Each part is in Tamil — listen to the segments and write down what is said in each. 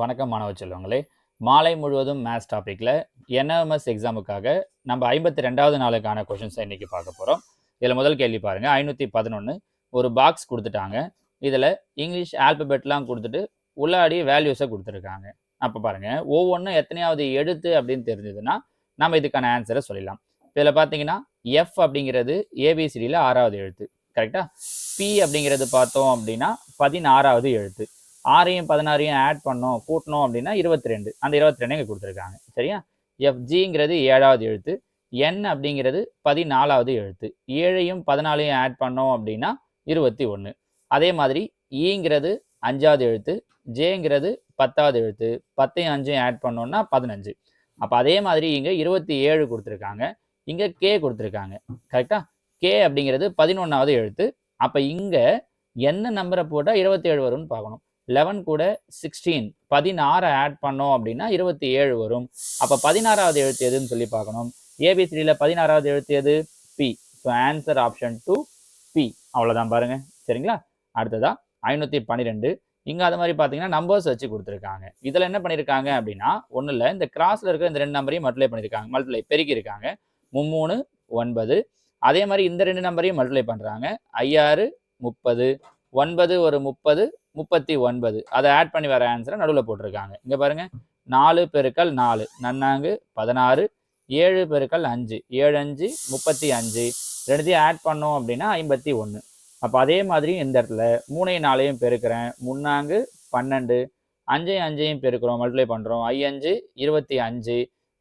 வணக்கம் மாணவ செல்வங்களே. மாலை முழுவதும் மேத்ஸ் டாப்பிக்கில் என்எம்எஸ் எக்ஸாமுக்காக நம்ம ஐம்பத்தி ரெண்டாவது நாளுக்கான கொஷின்ஸை இன்றைக்கி பார்க்க போகிறோம் இதில் முதல் கேள்வி பாருங்கள் ஐநூற்றி பதினொன்று ஒரு பாக்ஸ் கொடுத்துட்டாங்க. இதில் இங்கிலீஷ் ஆல்பபெட்லாம் கொடுத்துட்டு உள்ளாடி வேல்யூஸை கொடுத்துருக்காங்க. அப்போ பாருங்கள் ஒவ்வொன்றும் எத்தனையாவது எழுத்து அப்படின்னு தெரிஞ்சதுன்னா நம்ம இதுக்கான ஆன்சரை சொல்லிடலாம். இதில் பார்த்தீங்கன்னா எஃப் அப்படிங்கிறது ஏபிசிடியில் ஆறாவது எழுத்து. கரெக்டாக பி அப்படிங்கிறது பார்த்தோம் அப்படின்னா பதினாறாவது எழுத்து. ஆறையும் பதினாறையும் ஆட் பண்ணோம் கூட்டணும் அப்படின்னா இருபத்தி ரெண்டு அந்த இருபத்தி ரெண்டு இங்கே கொடுத்துருக்காங்க. சரியா? எஃப்ஜிங்கிறது ஏழாவது எழுத்து என் அப்படிங்கிறது பதினாலாவது எழுத்து. ஏழையும் பதினாலையும் ஆட் பண்ணோம் அப்படின்னா இருபத்தி ஒன்று அதே மாதிரி e ஈங்கிறது அஞ்சாவது எழுத்து ஜேங்கிறது பத்தாவது எழுத்து. பத்தையும் அஞ்சையும் ஆட் பண்ணோம்னா பதினஞ்சு. அப்போ அதே மாதிரி இங்கே இருபத்தி ஏழு கொடுத்துருக்காங்க. இங்கே கே கொடுத்துருக்காங்க. கரெக்டாக கே அப்படிங்கிறது பதினொன்றாவது எழுத்து. அப்போ இங்கே என்ன நம்பரை போட்டால் இருபத்தி ஏழு வரும்னு பார்க்கணும். லெவன் கூட சிக்ஸ்டீன் பதினாறை ஆட் பண்ணோம் அப்படின்னா இருபத்தி ஏழு வரும். அப்போ பதினாறாவது எழுத்து எதுன்னு சொல்லி பார்க்கணும். ஏபிசிடியில் பதினாறாவது எழுத்து எது? B so answer option two B அவ்வளோதான் பாருங்க. சரிங்களா? அடுத்ததா ஐநூற்றி பன்னிரெண்டு. இங்கே அது மாதிரி பார்த்தீங்கன்னா நம்பர்ஸ் வச்சு கொடுத்துருக்காங்க. இதில் என்ன பண்ணியிருக்காங்க அப்படின்னா ஒன்றும் இல்லை இந்த கிராஸில் இருக்கிற இந்த ரெண்டு நம்பரையும் மல்டிப்ளை பண்ணியிருக்காங்க மல்டிப்ளை பெருக்கியிருக்காங்க. மும்மூணு ஒன்பது. அதே மாதிரி இந்த ரெண்டு நம்பரையும் மல்டிப்ளை பண்ணுறாங்க ஐயாறு முப்பது. ஒன்பது ஒரு முப்பது முப்பத்தி ஒன்பது. அதை ஆட் பண்ணி வர ஆன்சரை நடுவில் போட்டிருக்காங்க. இங்கே பாருங்கள் நாலு பெருக்கல் நாலு. நன்னாங்கு பதினாறு. ஏழு பெருக்கல் அஞ்சு. ஏழு அஞ்சு முப்பத்தி அஞ்சு. ரெண்டுத்தையும் ஆட் பண்ணோம் அப்படின்னா ஐம்பத்தி ஒன்று. அப்போ அதே மாதிரி இந்த இடத்துல மூணையும் நாலையும் பெருக்கிறேன். முன்னாங்கு பன்னெண்டு. அஞ்சையும் அஞ்சையும் பெருக்கிறோம். மல்டிப்ளை பண்ணுறோம் ஐயஞ்சு இருபத்தி அஞ்சு.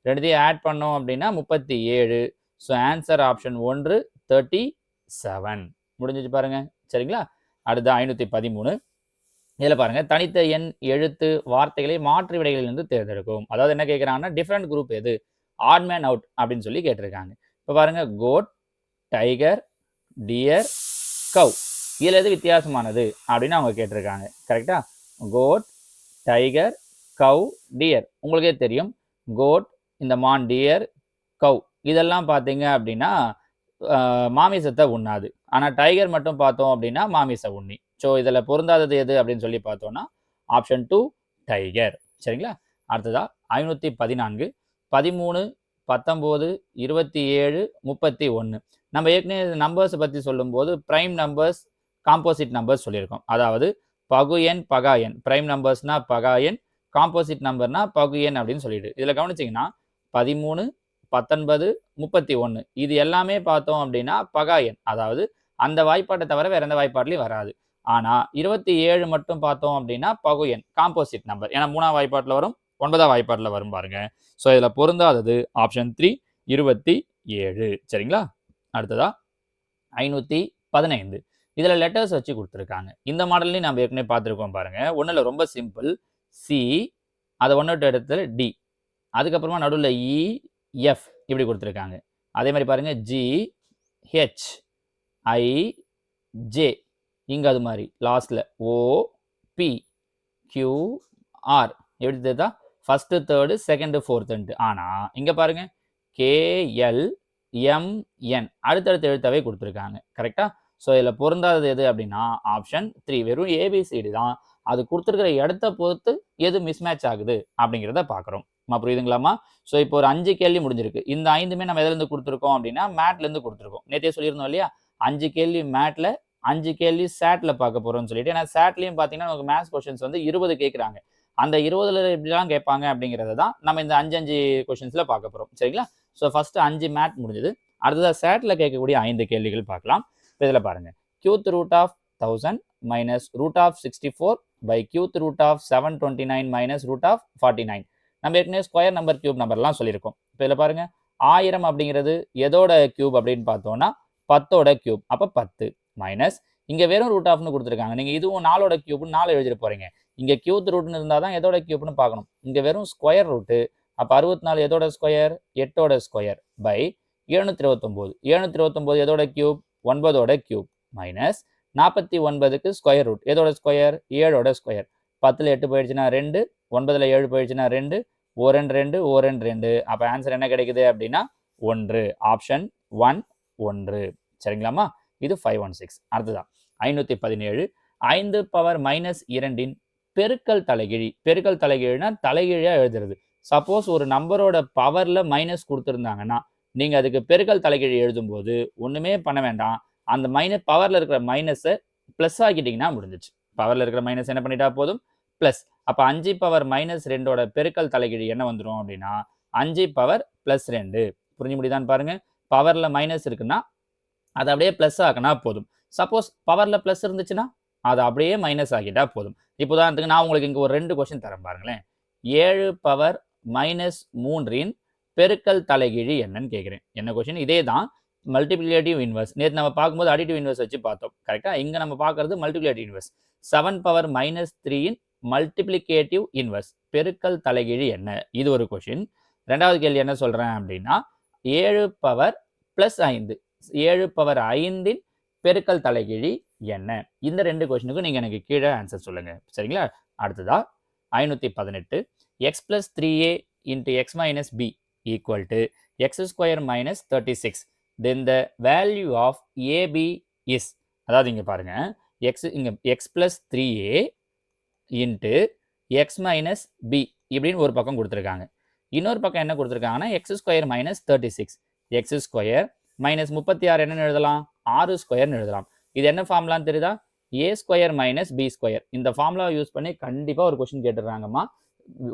ரெண்டுத்தையும் ஆட் பண்ணோம் அப்படின்னா முப்பத்தி ஏழு. ஸோ ஆன்சர் ஆப்ஷன் ஒன்று தேர்ட்டி செவன் முடிஞ்சிச்சு பாருங்கள் சரிங்களா? அடுத்து ஐநூற்றி பதிமூணு. இதில் பாருங்கள் தனித்த எண் எழுத்து வார்த்தைகளை மாற்று விடைகளிலிருந்து தேர்ந்தெடுக்கும். அதாவது என்ன கேட்குறாங்கன்னா டிஃப்ரெண்ட் குரூப் எது? ஆட் மேன் அவுட் அப்படின்னு சொல்லி கேட்டிருக்காங்க. இப்போ பாருங்கள் கோட் டைகர் டியர் கவ் இதில் எது வித்தியாசமானது? அப்படின்னு அவங்க கேட்டிருக்காங்க. கரெக்டாக கோட் டைகர் கவ் டியர் உங்களுக்கே தெரியும் கோட் இந்த மான் டியர் கவ் இதெல்லாம் பார்த்தீங்க அப்படின்னா மாமிசத்தை உண்ணாது. ஆனால் டைகர் மட்டும் பார்த்தோம் அப்படின்னா மாமிச உண்ணி. ஸோ இதில் பொருந்தாதது எது அப்படின்னு சொல்லி பார்த்தோன்னா ஆப்ஷன் டூ டைகர் சரிங்களா? அடுத்ததாக ஐநூற்றி பதினான்கு பதிமூணு பத்தொம்போது இருபத்தி ஏழு முப்பத்தி ஒன்று நம்ம ஏற்கனவே நம்பர்ஸை பற்றி சொல்லும்போது ப்ரைம் நம்பர்ஸ் காம்போசிட் நம்பர்ஸ் சொல்லியிருக்கோம். அதாவது பகு எண் பகா எண். ப்ரைம் நம்பர்ஸ்னா பகா எண் காம்போசிட் நம்பர்னா பகு எண் அப்படின்னு சொல்லிட்டு. இதில் கவனிச்சிங்கன்னா பதிமூணு பத்தொன்பது முப்பத்தி ஒன்று இது எல்லாமே பார்த்தோம் அப்படின்னா பகா எண். அதாவது அந்த வாய்ப்பாட்டை தவிர வேற எந்த வாய்ப்பாட்லையும் வராது. ஆனால் இருபத்தி ஏழு மட்டும் பார்த்தோம் அப்படின்னா பகு எண் காம்போசிட் நம்பர் ஏன்னா மூணாம் வாய்ப்பாட்டில் வரும் ஒன்பதாம் வாய்ப்பாட்டில் வரும் பாருங்க. ஸோ இதில் பொருந்தாதது ஆப்ஷன் த்ரீ இருபத்தி ஏழு. சரிங்களா? அடுத்ததா ஐநூற்றி பதினைந்து. இதில் லெட்டர்ஸ் வச்சு கொடுத்துருக்காங்க. இந்த மாடல்லையும் நம்ம ஏற்கனவே பார்த்துருக்கோம் பாருங்க. ஒன்றில் ரொம்ப சிம்பிள் சி அதை ஒன்று இடத்துல டி அதுக்கப்புறமா நடுவில் இ e, எஃப் இப்படி கொடுத்துருக்காங்க. அதே மாதிரி பாருங்கள் ஜி ஹெச் ஐ ஜே இங்கே அது மாதிரி. லாஸ்ட்டில் ஓ பி கியூ ஆர் எப்படி தெரியுதா ஃபஸ்ட்டு தேர்டு செகண்டு ஃபோர்த்துன்ட்டு ஆனால் இங்கே பாருங்கள் கேஎல் எம்என் அடுத்தடுத்த எழுத்தாவே கொடுத்துருக்காங்க. கரெக்டாக ஸோ இதில் பொருந்தாதது எது அப்படின்னா ஆப்ஷன் த்ரீ வெறும் ஏபிசிடி தான். அது கொடுத்துருக்கிற இடத்த பொறுத்து எது மிஸ்மேட்ச் ஆகுது அப்படிங்கிறத பார்க்குறோம் மா புரியுதுங்களாமா ஸோ இப்போ ஒரு அஞ்சு கேள்வி முடிஞ்சிருக்கு. இந்த ஐந்துமே நம்ம எதுலேருந்து கொடுத்துருக்கோம் அப்படின்னா மேட்லேருந்து கொடுத்துருக்கோம். நேற்றே சொல்லியிருந்தோம் இல்லையா? அஞ்சு கேள்வி மேட்டில் அஞ்சு கேள்வி சேட்டில் பார்க்க போகிறோம்னு சொல்லிட்டு ஏன்னா சேட்லையும் பார்த்தீங்கன்னா நமக்கு மேத்ஸ் கொஷின்ஸ் வந்து இருபது கேட்குறாங்க அந்த இருபதுல எப்படிலாம் கேட்பாங்க அப்படிங்கிறத தான் நம்ம இந்த அஞ்சு அஞ்சு கொஷின்ஸில் பார்க்க போகிறோம் சரிங்களா? ஸோ ஃபஸ்ட்டு அஞ்சு மேட் முடிஞ்சது. அடுத்ததாக சேட்டில் கேட்கக்கூடிய ஐந்து கேள்விகள் பார்க்கலாம். இப்போ இதில் பாருங்கள் cube root of thousand minus root of sixty four by cube root of seven twenty nine minus root of forty nine நம்ம ஏற்கனவே ஸ்கொயர் நம்பர் கியூப் நம்பர்லாம் சொல்லியிருக்கோம். இப்போ இதில் பாருங்கள் ஆயிரம் அப்படிங்கிறது எதோட கியூப் அப்படின்னு பார்த்தோம்னா பத்தோட கியூப் அப்போ பத்து. மைனஸ் இங்கே வெறும் ரூட் ஆஃப்னு கொடுத்துருக்காங்க. நீங்கள் இதுவும் நாலோட கியூப்னு நாலு எழுதிட்டு போகிறீங்க இங்கே கியூத் ரூட்னு இருந்தால் தான் எதோட கியூப்னு பார்க்கணும். இங்கே வெறும் ஸ்கொயர் ரூட்டு அப்போ அறுபத்தி நாலு எதோட ஸ்கொயர் எட்டோட ஸ்கொயர் பை எழுநூற்றி இருபத்தொம்போது எழுநூற்றி இருபத்தொம்போது எதோட கியூப் ஒன்பதோட கியூப் மைனஸ் நாற்பத்தி ஒன்பதுக்கு ஸ்கொயர் ரூட் எதோட ஸ்கொயர் ஏழோட ஸ்கொயர் பத்தில் எட்டு போயிடுச்சுன்னா ரெண்டு ஒன்பதில் ஏழு போயிடுச்சுன்னா ரெண்டு ஓ ரெண்டு ரெண்டு ஓ ரெண்டு ரெண்டு. அப்போ ஆன்சர் என்ன கிடைக்குது அப்படின்னா ஒன்று. ஆப்ஷன் ஒன் ஒன்று. சரிங்களாம்மா? இது ஃபைவ் ஒன் சிக்ஸ் அடுத்ததான் ஐநூற்றி பதினேழு. ஐந்து பவர் மைனஸ் இரண்டின் பெருக்கல் தலைகிழி பெருக்கல் தலைகிழினா தலைகிழியாக எழுதுறது. சப்போஸ் ஒரு நம்பரோட பவரில் மைனஸ் கொடுத்துருந்தாங்கன்னா நீங்கள் அதுக்கு பெருக்கல் தலைகிழி எழுதும்போது ஒன்றுமே பண்ண வேண்டாம். அந்த மைனஸ் பவரில் இருக்கிற மைனஸை ப்ளஸ் ஆக்கிட்டிங்கன்னா முடிஞ்சிச்சு. பவரில் இருக்கிற மைனஸ் என்ன பண்ணிட்டா போதும்? ப்ளஸ் அப்போ அஞ்சு பவர் மைனஸ் ரெண்டோட பெருக்கல் தலைகிழி என்ன வந்துடும் அப்படின்னா அஞ்சு பவர் ப்ளஸ் ரெண்டு. புரிஞ்சு முடியுதான்னு பாருங்கள் பவரில் மைனஸ் இருக்குன்னா அதை அப்படியே ப்ளஸ் ஆக்கினா போதும். சப்போஸ் பவரில் ப்ளஸ் இருந்துச்சுன்னா அதை அப்படியே மைனஸ் ஆக்கிட்டா போதும். இப்போ உதாரணத்துக்கு நான் உங்களுக்கு இங்கே ஒரு ரெண்டு கொஸ்டின் தரேன் பாருங்களேன். ஏழு பவர் மைனஸ் மூன்றின் பெருக்கல் தலைகீழி என்னன்னு கேட்குறேன். என்ன கொஸ்டின் இதே தான் மல்டிப்ளிகேட்டிவ் இன்வெர்ஸ் நேற்று நம்ம பார்க்கும்போது அடிட்டிவ் இன்வெர்ஸ் வச்சு பார்த்தோம். கரெக்டாக இங்கே நம்ம பார்க்குறது multiplicative inverse seven power minus த்ரீயின் multiplicative inverse பெருக்கல் தலைகீழி என்ன? இது ஒரு கொஷின் ரெண்டாவது கேள்வி என்ன சொல்கிறேன் அப்படின்னா ஏழு பவர் ப்ளஸ் ஐந்து. ஏழு பவர் ஐந்தின் பெருக்கல் தலைகீழி என்ன? இந்த ரெண்டு கொஷினுக்கும் நீங்கள் எனக்கு கீழே ஆன்சர் சொல்லுங்கள் சரிங்களா? அடுத்ததா ஐநூற்றி பதினெட்டு X plus three A into X minus B equal to X square minus thirty six then the value of AB is அதாவது இங்கே பாருங்கள் எக்ஸ் இங்கே X plus three A into X minus B இப்படின்னு ஒரு பக்கம் கொடுத்துருக்காங்க. இன்னொரு பக்கம் என்ன கொடுத்துருக்காங்கன்னா X square minus thirty six X square minus முப்பத்தி ஆறு என்னன்னு எழுதலாம்? ஆறு ஸ்கொயர்னு எழுதலாம். இது என்ன ஃபார்ம்லான்னு தெரியுதா? A square minus B square இந்த ஃபார்முலா யூஸ் பண்ணி கண்டிப்பாக ஒரு கொஸ்டின் கேட்டுடுறாங்கம்மா.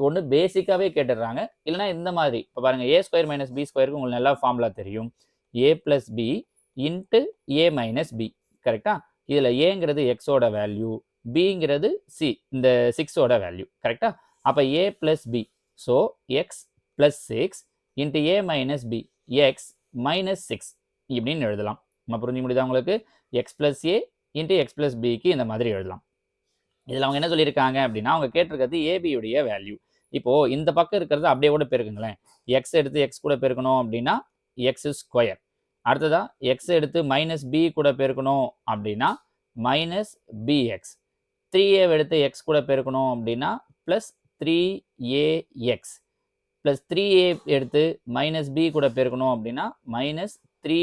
ஒன்று பேசிக்காகவே கேட்டுடுறாங்க. இல்லைனா இந்த மாதிரி. இப்போ பாருங்கள் ஏ ஸ்கொயர் மைனஸ் பி ஸ்கொயருக்கு உங்களுக்கு நல்லா ஃபார்முலா தெரியும். A plus B into A minus B கரெக்டா இதில் ஏங்கிறது எக்ஸோட வேல்யூ பிங்கிறது சி இந்த சிக்ஸோட வேல்யூ கரெக்டா அப்போ A plus B so X plus six into A minus B X minus six இப்படின்னு எழுதலாம். நம்ம புரிஞ்சு முடியுதா உங்களுக்கு? X plus A into X plus பிக்கு இந்த மாதிரி எழுதலாம். இதில் அவங்க என்ன சொல்லியிருக்காங்க அப்படின்னா அவங்க கேட்டிருக்கிறது ஏபியுடைய வேல்யூ இப்போது இந்த பக்கம் இருக்கிறது அப்படியே கூட பெருக்குங்களேன். எக்ஸ் எடுத்து எக்ஸ் கூட பெருக்கணும் அப்படின்னா எக்ஸ் ஸ்கொயர் அடுத்ததா எக்ஸ் எடுத்து மைனஸ் பி கூட பெருக்கணும் அப்படின்னா மைனஸ் பிஎக்ஸ் த்ரீ ஏ எடுத்து எக்ஸ் கூட பெருக்கணும் அப்படின்னா plus three AX plus three A எடுத்து மைனஸ் பி கூட பெருக்கணும் அப்படின்னா மைனஸ் த்ரீ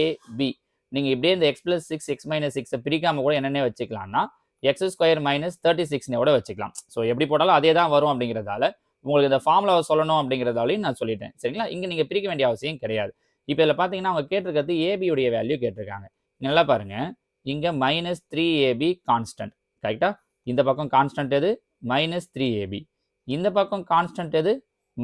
ஏபி நீங்கள் இப்படியே இந்த X plus six X minus சிக்ஸை பிரிக்காமல் கூட என்னென்ன வச்சுக்கலாம்னா எக்ஸ் ஸ்கொயர் மைனஸ் தேர்ட்டி சிக்ஸ்னே கூட வச்சுக்கலாம். ஸோ எப்படி போட்டாலும் அதே தான் வரும் அப்படிங்கிறதால உங்களுக்கு இந்த ஃபார்முலாவை சொல்லணும் அப்படிங்கிறதாலையும் நான் சொல்லிட்டேன். சரிங்களா? இங்கே நீங்கள் பிரிக்க வேண்டிய அவசியம் கிடையாது. இப்போ இதில் பார்த்தீங்கன்னா அவங்க கேட்டிருக்கிறது ஏபியுடைய வேல்யூ கேட்டிருக்காங்க. நல்லா பாருங்கள் இங்கே மைனஸ் த்ரீ ஏபி கான்ஸ்டன்ட் கரெக்டாக இந்த பக்கம் கான்ஸ்டன்ட் எது? மைனஸ் த்ரீ ஏபி இந்த பக்கம் கான்ஸ்டன்ட் எது?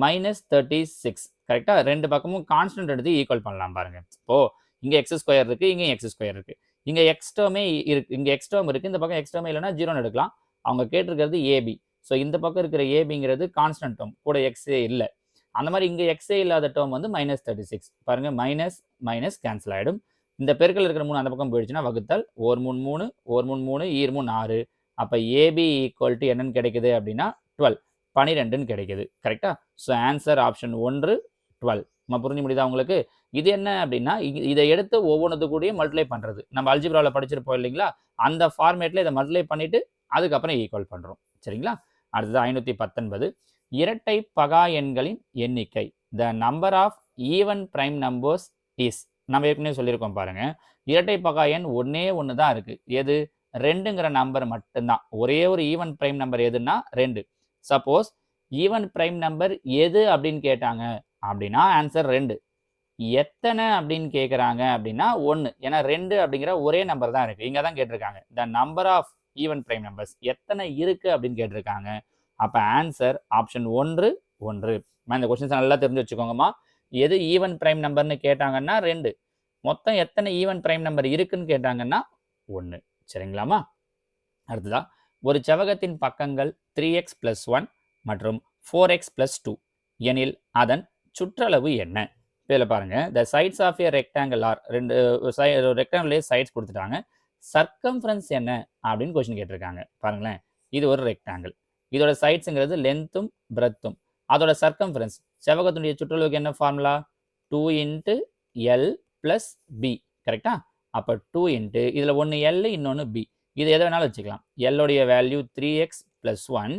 மைனஸ் தேர்ட்டி சிக்ஸ் கரெக்டாக ரெண்டு பக்கமும் கான்ஸ்டன்ட் எடுத்து ஈக்குவல் பண்ணலாம் பாருங்கள் இப்போது இங்கே எக்ஸ் ஸ்கொயர் இருக்குது இங்கே எக்ஸ் ஸ்கொயர் இருக்குது இங்கே எக்ஸ்டர்மே இருக்கு இங்கே எக்ஸ்டர்ம் இருக்குது இந்த பக்கம் எக்ஸ்டர்மே இல்லைன்னா ஜீரோன்னு எடுக்கலாம். அவங்க கேட்டிருக்கிறது ஏபி ஸோ இந்த பக்கம் இருக்கிற ஏபிங்கிறது கான்ஸ்டன்ட் டேர்ம் கூட எக்ஸே இல்லை. அந்த மாதிரி இங்கே எக்ஸே இல்லாத டேர்ம் வந்து மைனஸ் தேர்ட்டி சிக்ஸ் பாருங்கள் மைனஸ் மைனஸ் கேன்சல் ஆகிடும் இந்த பெருக்கல் இருக்கிற மூணு அந்த பக்கம் போயிடுச்சுன்னா வகுத்தால். ஒரு மூணு மூணு ஒரு மூணு மூணு ஈர் மூணு ஆறு. அப்போ ஏபி ஈக்குவல் டு என்னன்னு கிடைக்குது அப்படின்னா டுவெல் பனிரெண்டுன்னு கிடைக்குது. கரெக்டாக ஸோ ஆன்சர் ஆப்ஷன் ஒன்று டுவெல் நம்ம புரிஞ்சு முடியுதா உங்களுக்கு? இது என்ன அப்படின்னா இதை எடுத்து ஒவ்வொன்றுத்து கூடயும் மல்டிப்ளை பண்ணுறது நம்ம அல்ஜிப்ராவில் படிச்சிருப்போம் இல்லைங்களா? அந்த ஃபார்மேட்டில் இதை மல்டிப்ளை பண்ணிவிட்டு அதுக்கப்புறம் ஈக்குவல் பண்ணுறோம் சரிங்களா? அடுத்தது ஐநூற்றி பத்தொன்பது இரட்டை பகா எண்களின் எண்ணிக்கை. The number of even prime numbers is நம்ம ஏற்கனவே சொல்லியிருக்கோம் பாருங்கள் இரட்டை பகா எண் ஒன்றே ஒன்று தான் இருக்குது எது? ரெண்டுங்கிற நம்பர் மட்டும்தான். ஒரே ஒரு ஈவன் பிரைம் நம்பர் எதுன்னா ரெண்டு. சப்போஸ் ஈவன் பிரைம் நம்பர் எது அப்படின்னு கேட்டாங்க? அப்படின்னா ஆன்சர் ரெண்டு. எத்தனை அப்படின்னு கேட்குறாங்க அப்படின்னா ஒன்று ஏன்னா ரெண்டு அப்படிங்கிற ஒரே நம்பர் தான் இருக்குது இங்கே தான் கேட்டிருக்காங்க. The number of even prime numbers எத்தனை இருக்குது அப்படின்னு கேட்டிருக்காங்க. அப்போ ஆன்சர் ஆப்ஷன் ஒன்று ஒன்று. இந்த கொஸ்டின்ஸ் நல்லா தெரிஞ்சு வச்சுக்கோங்கம்மா. எது ஈவன் பிரைம் நம்பர்னு கேட்டாங்கன்னா ரெண்டு. மொத்தம் எத்தனை ஈவன் பிரைம் நம்பர் இருக்குன்னு கேட்டாங்கன்னா ஒன்று சரிங்களாமா அடுத்ததா. ஒரு செவகத்தின் பக்கங்கள் த்ரீ எக்ஸ் ப்ளஸ் ஒன் மற்றும் ஃபோர் எக்ஸ் ப்ளஸ் டூ எனில் அதன் சுற்றளவு என்ன? இதில் பாருங்கள் the sides of a rectangle are ரெண்டு சை ரெக்டாங்கிளே சைட்ஸ் கொடுத்துட்டாங்க. சர்க்கம்ஃபரன்ஸ் என்ன? அப்படின்னு கொஸ்டின் கேட்டிருக்காங்க. பாருங்களேன். இது ஒரு ரெக்டாங்கிள் இதோட சைட்ஸுங்கிறது லென்த்தும் பிரெத்தும் அதோட சர்க்கம்ஃபரன்ஸ் செவகத்தினுடைய சுற்றளவுக்கு என்ன formula two into L plus B கரெக்டா அப்போ டூ இன்ட்டு இதில் ஒன்று எல் இன்னொன்று பி இது எதை வேணாலும் வச்சுக்கலாம். எல்லோடைய value three X plus one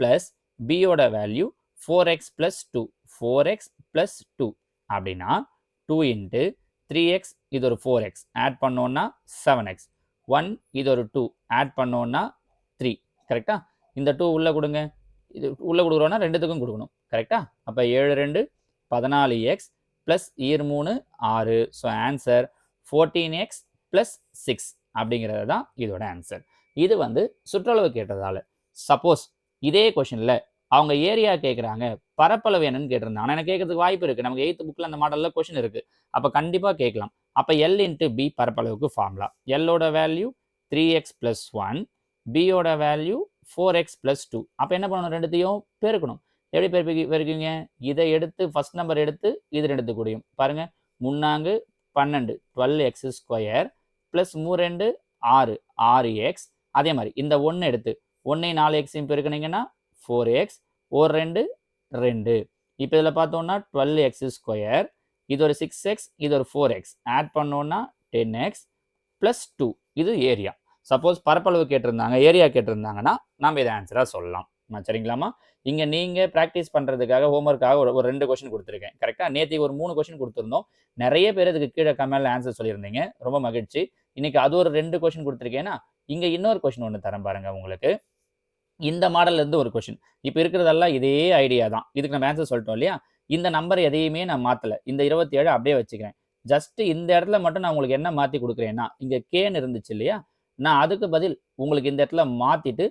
plus பியோட value four X plus two four X plus two அப்படின்னா டூ இன்ட்டு த்ரீ எக்ஸ் இது ஒரு ஃபோர் எக்ஸ் ஆட் பண்ணோன்னா செவன் எக்ஸ் ஒன் இது ஒரு டூ ஆட் பண்ணோன்னா த்ரீ கரெக்டாக இந்த டூ உள்ளே கொடுங்க. இது உள்ளே கொடுக்குறோன்னா ரெண்டுத்துக்கும் கொடுக்கணும். கரெக்டாக அப்போ ஏழு ரெண்டு பதினாலு எக்ஸ் ப்ளஸ் ஈர் மூணு ஆறு. So answer fourteen X plus six அப்படிங்கிறது தான் இதோட ஆன்சர் இது வந்து சுற்றளவு கேட்டதால். சப்போஸ் இதே கொஷனில் அவங்க ஏரியா கேட்குறாங்க பரப்பளவு என்னன்னு கேட்டிருந்தாங்க ஆனால் எனக்கு கேட்கறதுக்கு வாய்ப்பு இருக்குது நமக்கு எயித்து புக்கில் அந்த மாடலில் கொஷின் இருக்குது அப்போ கண்டிப்பாக கேட்கலாம். அப்போ எல் இன்ட்டு பி பரப்பளவுக்கு formula எல்லோட value three X plus one பியோட value four X plus two அப்போ என்ன பண்ணணும்? ரெண்டுத்தையும் பெருக்கணும். எப்படி பெருப்பி பெருக்குவீங்க? இதை எடுத்து ஃபர்ஸ்ட் நம்பர் எடுத்து இது ரெண்டுத்து பாருங்கள் முன்னாங்கு பன்னெண்டு டுவெல் எக்ஸ் ஸ்கொயர் ப்ளஸ் மூ ரெண்டு ஆறு. ஆறு எக்ஸ் அதே மாதிரி இந்த ஒன்று எடுத்து ஒன்றை நாலு எக்ஸையும் பெருக்கினீங்கன்னா ஃபோர் எக்ஸ் ஒரு ரெண்டு ரெண்டு. இப்போ இதில் பார்த்தோம்னா டுவெல் எக்ஸ் ஸ்கொயர் இது ஒரு சிக்ஸ் எக்ஸ் இது ஒரு ஃபோர் எக்ஸ் ஆட் பண்ணோன்னா டென் எக்ஸ் ப்ளஸ் டூ இது ஏரியா சப்போஸ் பரப்பளவு கேட்டிருந்தாங்க ஏரியா கேட்டிருந்தாங்கன்னா நம்ம இதை ஆன்சராக சொல்லலாம். சரிங்களாமா சரிங்களாம்மா? இங்கே நீங்கள் ப்ராக்டிஸ் பண்ணுறதுக்காக ஹோம்ஒர்க்காக ஒரு ஒரு ரெண்டு கொஷின் கொடுத்துருக்கேன். கரெக்டாக நேற்றுக்கு ஒரு மூணு கொஷின் கொடுத்துருந்தோம். நிறைய பேர் இதுக்கு கீழே கமெண்டில் ஆன்சர் சொல்லியிருந்தீங்க. ரொம்ப மகிழ்ச்சி. இன்னைக்கு அது ஒரு ரெண்டு கொஷின் கொடுத்துருக்கேன்னா இங்கே இன்னொரு கொஷின் ஒன்று தரேன் பாருங்க உங்களுக்கு. இந்த மாடல்ல இருந்து ஒரு கொஷின் இப்போ இருக்கிறதெல்லாம் இதே ஐடியா தான். இதுக்கு நம்ம ஆன்சர் சொல்லிட்டோம் இல்லையா? இந்த நம்பர் எதையுமே நான் மாற்றலை இந்த இருபத்தி ஏழு அப்படியே வச்சுக்கிறேன். ஜஸ்ட் இந்த இடத்துல மட்டும் நான் உங்களுக்கு என்ன மாற்றி கொடுக்குறேன்னா இங்கே கேன்னு இருந்துச்சு இல்லையா? நான் அதுக்கு பதில் உங்களுக்கு இந்த இடத்துல மாற்றிட்டு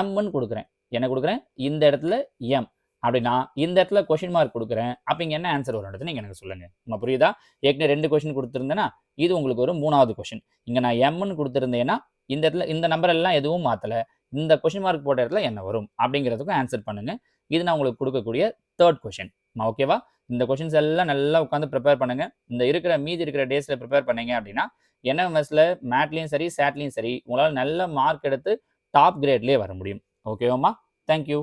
எம்னு கொடுக்குறேன். என்ன கொடுக்குறேன்? இந்த இடத்துல எம் அப்படின்னா இந்த இடத்துல கொஷின் மார்க் கொடுக்குறேன். அப்போ இங்கே என்ன ஆன்சர் வரும்ன்றது நீங்கள் எனக்கு சொல்லுங்கள் உங்கள் புரியுதா? ஏற்கனவே ரெண்டு கொஷின் கொடுத்துருந்தேன்னா இது உங்களுக்கு ஒரு மூணாவது கொஷின் இங்கே நான் எம்னு கொடுத்துருந்தேன்னா இந்த இடத்துல இந்த நம்பர் எல்லாம் எதுவும் மாற்றலை இந்த கொஷின் மார்க் போட்ட இடத்துல என்ன வரும்? அப்படிங்கிறதுக்கும் ஆன்சர் பண்ணுங்கள் இது நான் உங்களுக்கு கொடுக்கக்கூடிய தேர்ட் கொஷின் ஓகேவா இந்த கொஷின்ஸ் எல்லாம் நல்லா உட்காந்து ப்ரிப்பேர் பண்ணுங்க. இந்த இருக்கிற மீதி இருக்கிற டேஸில் ப்ரிப்பேர் பண்ணீங்க அப்படின்னா என்எம்எஸ்ல மேட்லேயும் சரி சேட்லேயும் சரி உங்களால் நல்ல மார்க் எடுத்து டாப் கிரேட்லேயே வர முடியும். ஓகேவாம்மா தேங்க்யூ